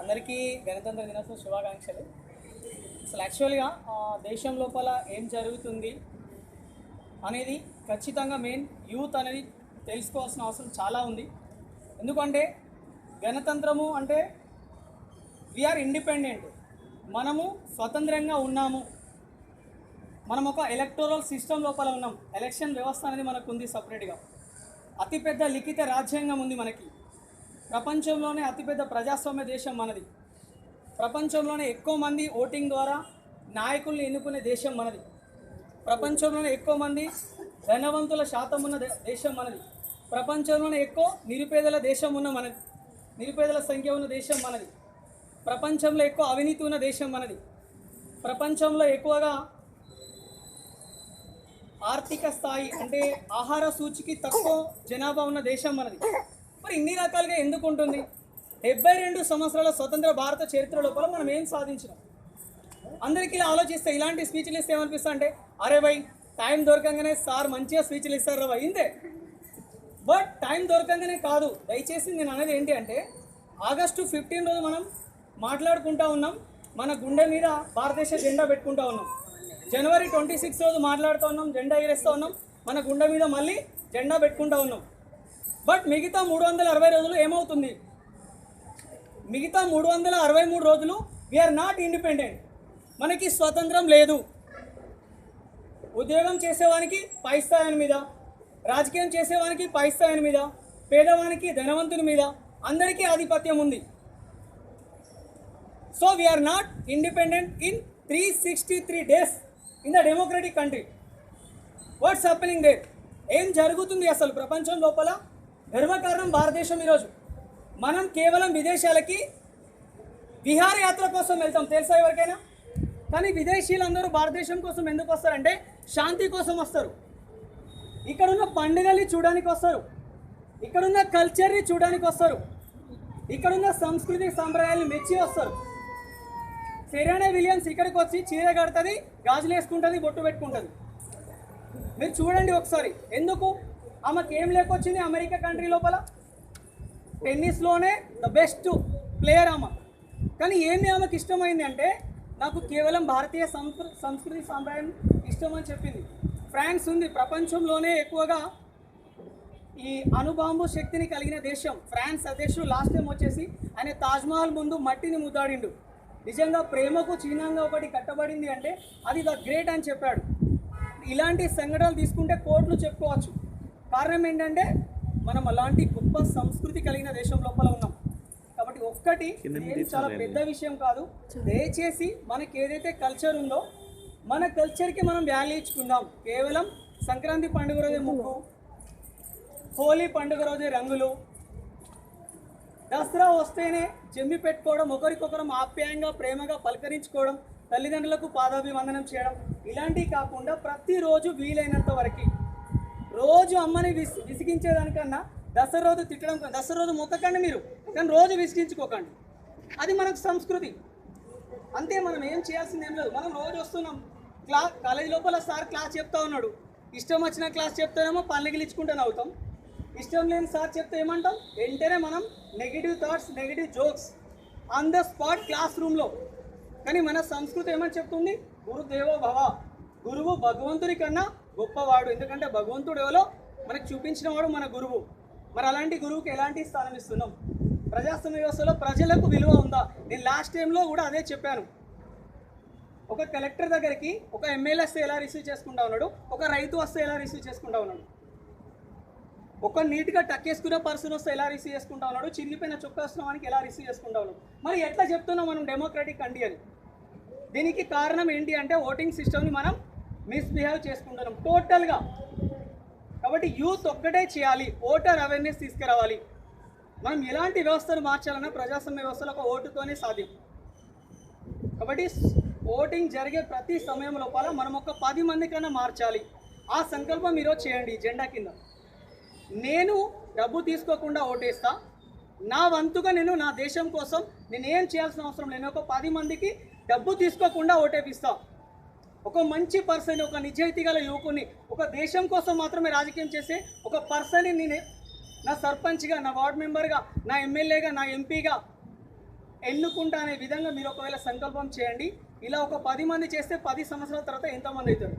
అందరికీ గణతంత్ర దినోత్సవ శుభాకాంక్షలు. అసలు యాక్చువల్గా దేశం లోపల ఏం జరుగుతుంది అనేది ఖచ్చితంగా మెయిన్ యూత్ అనేది తెలుసుకోవాల్సిన అవసరం చాలా ఉంది. ఎందుకంటే గణతంత్రము అంటే వీఆర్ ఇండిపెండెంట్ మనము స్వతంత్రంగా ఉన్నాము. మనం ఒక ఎలక్టోరల్ సిస్టమ్ లోపల ఉన్నాం. ఎలక్షన్ వ్యవస్థ అనేది మనకు ఉంది సపరేట్గా అతిపెద్ద లిఖిత రాజ్యాంగం ఉంది మనకి. ప్రపంచంలోనే అతిపెద్ద ప్రజాస్వామ్య దేశం మనది. ప్రపంచంలోనే ఎక్కువ మంది ఓటింగ్ ద్వారా నాయకుల్ని ఎన్నుకునే దేశం మనది. ప్రపంచంలోనే ఎక్కువ మంది ధనవంతుల శాతం ఉన్న దేశం మనది. ప్రపంచంలోనే ఎక్కువ నిరుపేదల దేశం ఉన్న మనది. నిరుపేదల సంఖ్య ఉన్న దేశం మనది. ప్రపంచంలో ఎక్కువ అవినీతి ఉన్న దేశం మనది. ప్రపంచంలో ఎక్కువగా ఆర్థిక స్థాయి అంటే ఆహార సూచికి తక్కువ జనాభా ఉన్న దేశం మనది. మరి ఇన్ని రకాలుగా ఎందుకు ఉంటుంది? డెబ్బై రెండు సంవత్సరాల స్వతంత్ర భారత చరిత్ర లోపల మనం ఏం సాధించినాం? అందరికీ ఇలా ఆలోచిస్తే ఇలాంటి స్పీచ్లు ఇస్తే ఏమనిపిస్తా అంటే అరే భయ్ టైం దొరకంగానే సార్ మంచిగా స్పీచ్లు ఇస్తారు రా ఇంతే. బట్ టైం దొరకంగానే కాదు. దయచేసి నేను అనేది ఏంటి అంటే ఆగస్టు ఫిఫ్టీన్ రోజు మనం మాట్లాడుకుంటా ఉన్నాం మన గుండె మీద భారతదేశ జెండా పెట్టుకుంటా ఉన్నాం. జనవరి ట్వంటీ సిక్స్ రోజు మాట్లాడుతూ ఉన్నాం జెండా ఎగరేస్తూ ఉన్నాం మన గుండె మీద మళ్ళీ జెండా పెట్టుకుంటా ఉన్నాం. బట్ మిగతా మూడు వందల అరవై రోజులు ఏమవుతుంది? మిగతా మూడు వందల అరవై మూడు రోజులు వీఆర్ నాట్ ఇండిపెండెంట్ మనకి స్వతంత్రం లేదు. ఉద్యోగం చేసేవానికి పైస్థాయిని మీద రాజకీయం చేసేవానికి పైస్థాయిని మీద పేదవానికి ధనవంతుని మీద అందరికీ ఆధిపత్యం ఉంది. So we are not independent in three sixty three days in the democratic country what's happening there ఏం జరుగుతుంది అసలు ప్రపంచం లోపల? గర్వకారణం భారతదేశం ఈరోజు. మనం కేవలం విదేశాలకి విహారయాత్ర కోసం వెళ్తాం తెలుసా ఎవరికైనా? కానీ విదేశీయులందరూ భారతదేశం కోసం ఎందుకు వస్తారంటే శాంతి కోసం వస్తారు. ఇక్కడున్న పండుగల్ని చూడడానికి వస్తారు. ఇక్కడున్న కల్చర్ని చూడడానికి వస్తారు. ఇక్కడున్న సంస్కృతి సాంప్రదాయాలను మెచ్చి వస్తారు. సెరెనా విలియమ్స్ ఇక్కడికి వచ్చి చీర కడుతుంది గాజులు వేసుకుంటుంది బొట్టు పెట్టుకుంటుంది. మీరు చూడండి ఒకసారి ఎందుకు? ఆమెకి ఏం లేకొచ్చింది అమెరికా కంట్రీ లోపల? టెన్నిస్లోనే ద బెస్ట్ ప్లేయర్ ఆమె. కానీ ఏమి ఆమెకి ఇష్టమైంది అంటే నాకు కేవలం భారతీయ సంస్కృ సంస్కృతి సాంప్రదాయం ఇష్టం అని చెప్పింది. ఫ్రాన్స్ ఉంది ప్రపంచంలోనే ఎక్కువగా ఈ అణుబాంబు శక్తిని కలిగిన దేశం. ఫ్రాన్స్ అధ్యక్షుడు లాస్ట్ టైం వచ్చేసి ఆయన తాజ్మహల్ ముందు మట్టిని ముద్దాడిండు. నిజంగా ప్రేమకు చిహ్నంగా ఒకటి కట్టబడింది అంటే అది ద గ్రేట్ అని చెప్పాడు. ఇలాంటి సంఘటనలు తీసుకుంటే కోట్లు చెప్పుకోవచ్చు. కారణం ఏంటంటే మనం అలాంటి గొప్ప సంస్కృతి కలిగిన దేశం లోపల ఉన్నాం. కాబట్టి ఒక్కటి చాలా పెద్ద విషయం కాదు. దయచేసి మనకి ఏదైతే కల్చర్ ఉందో మన కల్చర్కి మనం వాల్యూ ఇచ్చుకుందాం. కేవలం సంక్రాంతి పండుగ రోజే ముగ్గు హోలీ పండుగ రోజే రంగులు దసరా వస్తేనే జమ్మి పెట్టుకోవడం ఒకరికొకరం ఆప్యాయంగా ప్రేమగా పలకరించుకోవడం తల్లిదండ్రులకు పాదాభివందనం చేయడం ఇలాంటివి కాకుండా ప్రతిరోజు వీలైనంత వరకు రోజు అమ్మని విసి విసిగించేదానికన్నా దసరా రోజు తిట్టడం దసరా రోజు మొక్కకండి మీరు. కానీ రోజు విసిగించుకోకండి. అది మనకు సంస్కృతి. అంతే మనం ఏం చేయాల్సింది ఏం లేదు. మనం రోజు వస్తున్నాం. క్లా కాలేజ్ లోపల సార్ క్లాస్ చెప్తా ఉన్నాడు. ఇష్టం వచ్చిన క్లాస్ చెప్తానేమో పళ్ళు గిలిచుకుంటూనే అవుతాం ఇష్టం లేని సార్ చెప్తే ఏమంటాం? వెంటనే మనం negative thoughts negative jokes on the spot class రూమ్లో కానీ మన సంస్కృతి ఏమని చెప్తుంది? గురుదేవో భవ. గురువు భగవంతుని కన్నా గొప్పవాడు. ఎందుకంటే భగవంతుడు ఎవరో? మనకు చూపించిన వాడు మన గురువు. మరి అలాంటి గురువుకి ఎలాంటి స్థానం ఇస్తున్నాం? ప్రజాస్వామ్య వ్యవస్థలో ప్రజలకు విలువ ఉందా? నేను లాస్ట్ టైంలో కూడా అదే చెప్పాను. ఒక కలెక్టర్ దగ్గరికి ఒక ఎమ్మెల్యే వస్తే ఎలా రిసీవ్ చేసుకుంటా ఉన్నాడు? ఒక రైతు వస్తే ఎలా రిసీవ్ చేసుకుంటా ఉన్నాడు? ఒక నీట్గా టక్కేసుకున్న పర్సన్ వస్తే ఎలా రిసీవ్ చేసుకుంటా ఉన్నాడు? చిరిగిపోయిన చొక్క వస్తున్న వానికి ఎలా రిసీవ్ చేసుకుంటా ఉన్నాడు? మరి ఎట్లా చెప్తున్నాం మనం డెమోక్రటిక్ కండి అని దీనికి కారణం ఏంటి అంటే ఓటింగ్ సిస్టమ్ని మనం మిస్బిహేవ్ చేసుకుంటున్నాం టోటల్గా. కాబట్టి యూత్ ఒక్కటే చేయాలి ఓటర్ అవేర్నెస్ తీసుకురావాలి. మనం ఎలాంటి వ్యవస్థను మార్చాలన్నా ప్రజాస్వామ్య వ్యవస్థలో ఒక ఓటుతోనే సాధ్యం. కాబట్టి ఓటింగ్ జరిగే ప్రతి సమయం లోపల మనం ఒక పది మంది కన్నా మార్చాలి. ఆ సంకల్పం ఈరోజు చేయండి జెండా కింద. నేను డబ్బు తీసుకోకుండా ఓటేస్తా. నా వంతుగా నేను నా దేశం కోసం నేను ఏం చేయాల్సిన అవసరం లేని నేను ఒక పది మందికి డబ్బు తీసుకోకుండా ఓటేపిస్తా. ఒక మంచి పర్సన్ ఒక నిజాయితీ గల యువకుని ఒక దేశం కోసం మాత్రమే రాజకీయం చేసే ఒక పర్సన్ని నేను. నా సర్పంచ్గా నా వార్డ్ మెంబర్గా నా ఎమ్మెల్యేగా నా ఎంపీగా ఎన్నుకుంటా అనే విధంగా మీరు ఒకవేళ సంకల్పం చేయండి. ఇలా ఒక పది మంది చేస్తే పది సంవత్సరాల తర్వాత ఎంతమంది అవుతారు?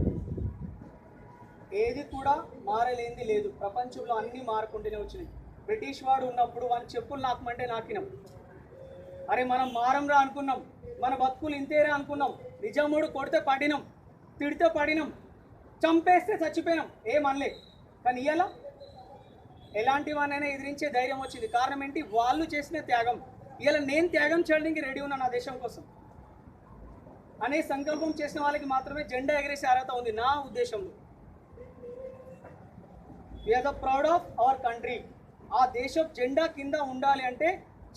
ఏది కూడా మారలేంది లేదు. ప్రపంచంలో అన్నీ మారుకుంటూనే వచ్చినాయి. బ్రిటిష్ వాడు ఉన్నప్పుడు వాళ్ళ చెప్పులు నాకమంటే నాకినాం. అరే మనం మారంరా అనుకున్నాం. మన బతుకులు ఇంతేరా అనుకున్నాం. నిజాముడు కొడితే పడినాం తిడితే పడినాం చంపేస్తే చచ్చిపోయినాం. ఏమనలే కానీ ఇవాళ ఎలాంటి ఎదిరించే ధైర్యం వచ్చింది. కారణం ఏంటి? వాళ్ళు చేసిన త్యాగం. ఇవాళ నేను త్యాగం చేయడానికి రెడీ ఉన్నా నా దేశం కోసం. అనే సంకల్పం చేసిన వాళ్ళకి మాత్రమే జెండా ఎగరేసే అర్హత ఉంది నా ఉద్దేశంలో. We are the proud of our country ఆ దేశం జెండా కింద ఉండాలి అంటే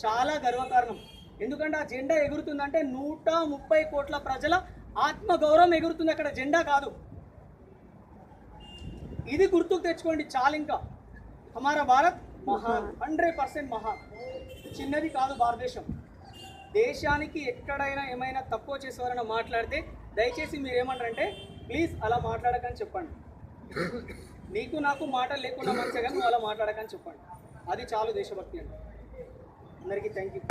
చాలా గర్వకారణం. ఎందుకంటే ఆ జెండా ఎగురుతుందంటే నూట ముప్పై కోట్ల ప్రజల ఆత్మగౌరవం ఎగురుతుంది. అక్కడ జెండా కాదు. ఇది గుర్తుకు తెచ్చుకోండి చాలు ఇంకా హమారా భారత్ మహాన్ హండ్రెడ్ పర్సెంట్ మహాన్. చిన్నది కాదు భారతదేశం. దేశానికి ఎక్కడైనా ఏమైనా తక్కువ చేసేవారైనా మాట్లాడితే దయచేసి మీరు ఏమంటారంటే ప్లీజ్ అలా మాట్లాడకని చెప్పండి. నీకు నాకు మాటలు లేకుండా మంచిగా కానీ నువ్వు అలా మాట్లాడకని చెప్పండి. అది చాలు దేశభక్తి అండి. అందరికీ థ్యాంక్ యూ